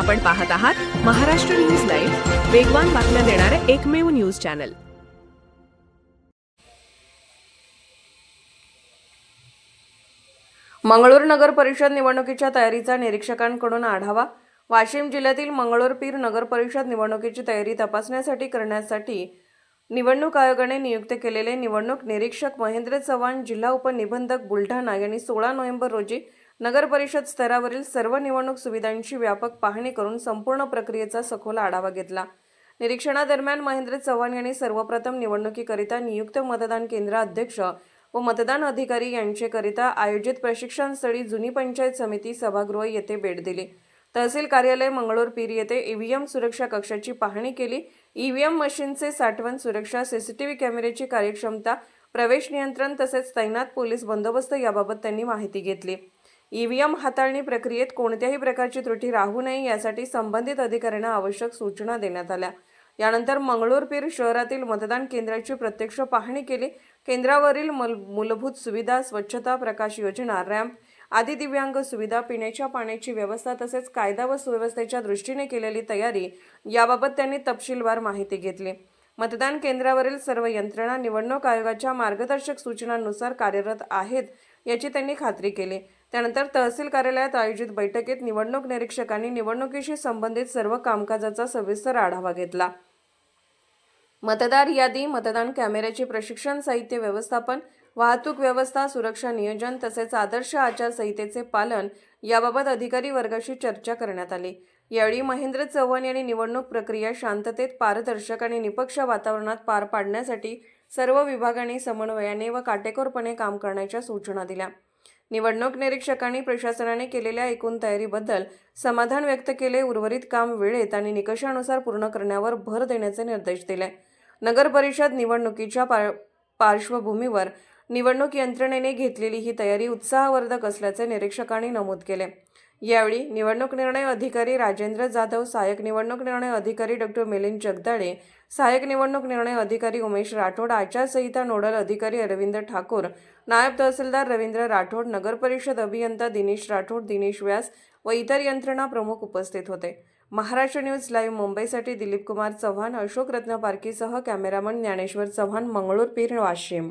आपण पाहत आहात महाराष्ट्र न्यूज लाईव्ह वेगवान बातम्या देणारे एकमेव न्यूज चॅनल. मंगळूर नगर परिषद निवडणुकीच्या तयारीचा निरीक्षकांकडून आढावा. वाशिम जिल्ह्यातील मंगळूर पीर नगर परिषद निवडणुकीची तयारी तपासण्यासाठी करण्यासाठी निवडणूक आयोगाने नियुक्त केलेले निवडणूक निरीक्षक महेंद्र चव्हाण जिल्हा उपनिबंधक बुलढाणा यांनी सोळा नोव्हेंबर रोजी नगर परिषद स्तरावरील सर्व निवडणूक सुविधांची व्यापक पाहणी करून संपूर्ण प्रक्रियेचा सखोल आढावा घेतला. निरीक्षणादरम्यान महेंद्र चव्हाण यांनी सर्वप्रथम निवडणुकीकरिता नियुक्त मतदान केंद्र अध्यक्ष व मतदान अधिकारी यांचेकरिता आयोजित प्रशिक्षण स्थळी जुनी पंचायत समिती सभागृह येथे भेट दिली. तहसील कार्यालय मंगळूर पीर येथे ईव्हीएम सुरक्षा कक्षाची पाहणी केली. ईव्हीएम मशीनचे साठवण सुरक्षा सीसीटीव्ही कॅमेऱ्याची कार्यक्षमता प्रवेश नियंत्रण तसेच तैनात पोलीस बंदोबस्त याबाबत त्यांनी माहिती घेतली. ईव्हीएम हाताळणी प्रक्रियेत कोणत्याही प्रकारची त्रुटी राहू नये यासाठी संबंधित अधिकाऱ्यांना आवश्यक सूचना देण्यात आल्या. यानंतर मंगळूरपीर शहरातील मतदान केंद्राची प्रत्यक्ष पाहणी केली. केंद्रावरील मल- मूलभूत सुविधा स्वच्छता प्रकाश योजना रॅम्प आदी दिव्यांग सुविधा पिण्याच्या पाण्याची व्यवस्था तसेच कायदा व सुव्यवस्थेच्या दृष्टीने केलेली तयारी याबाबत त्यांनी तपशीलवार माहिती घेतली. मतदान केंद्रावरील सर्व यंत्रणा निवडणूक आयोगाच्या मार्गदर्शक सूचनांनुसार कार्यरत आहेत याची त्यांनी खात्री केली. त्यानंतर तहसील कार्यालयात आयोजित बैठकीत निवडणूक निरीक्षकांनी निवडणुकीशी संबंधित सर्व कामकाजाचा सविस्तर आढावा घेतला. मतदार यादी मतदान कॅमेऱ्याचे प्रशिक्षण साहित्य व्यवस्थापन वाहतूक व्यवस्था सुरक्षा नियोजन तसेच आदर्श आचारसंहितेचे पालन याबाबत अधिकारी वर्गाशी चर्चा करण्यात आली. यावेळी महेंद्र चव्हाण यांनी निवडणूक प्रक्रिया शांततेत पारदर्शक आणि निपक्ष वातावरणात पार पाडण्यासाठी सर्व विभागांनी समन्वयाने व काटेकोरपणे काम करण्याच्या सूचना दिल्या. निवडणूक निरीक्षकांनी प्रशासनाने केलेल्या एकूण तयारीबद्दल समाधान व्यक्त केले उर्वरित काम वेळेत आणि निकषानुसार पूर्ण करण्यावर भर देण्याचे निर्देश दिले. नगर परिषद निवडणुकीच्या पार पार्श्वभूमीवर निवडणूक यंत्रणेने घेतलेली ही तयारी उत्साहवर्धक असल्याचे निरीक्षकांनी नमूद केले. यावेळी निवडणूक निर्णय अधिकारी राजेंद्र जाधव सहाय्यक निवडणूक निर्णय अधिकारी डॉक्टर मिलिंद जगदाळे सहाय्यक निवडणूक निर्णय अधिकारी उमेश राठोड आचारसंहिता नोडल अधिकारी अरविंद ठाकूर नायब तहसीलदार रवींद्र राठोड नगर परिषद अभियंता दिनेश राठोड दिनेश व्यास व इतर यंत्रणा प्रमुख उपस्थित होते. महाराष्ट्र न्यूज लाईव्ह मुंबईसाठी दिलीप कुमार चव्हाण अशोक रत्न पारखीसह कॅमेरामन ज्ञानेश्वर चव्हाण मंगळूर पीर वाशिम.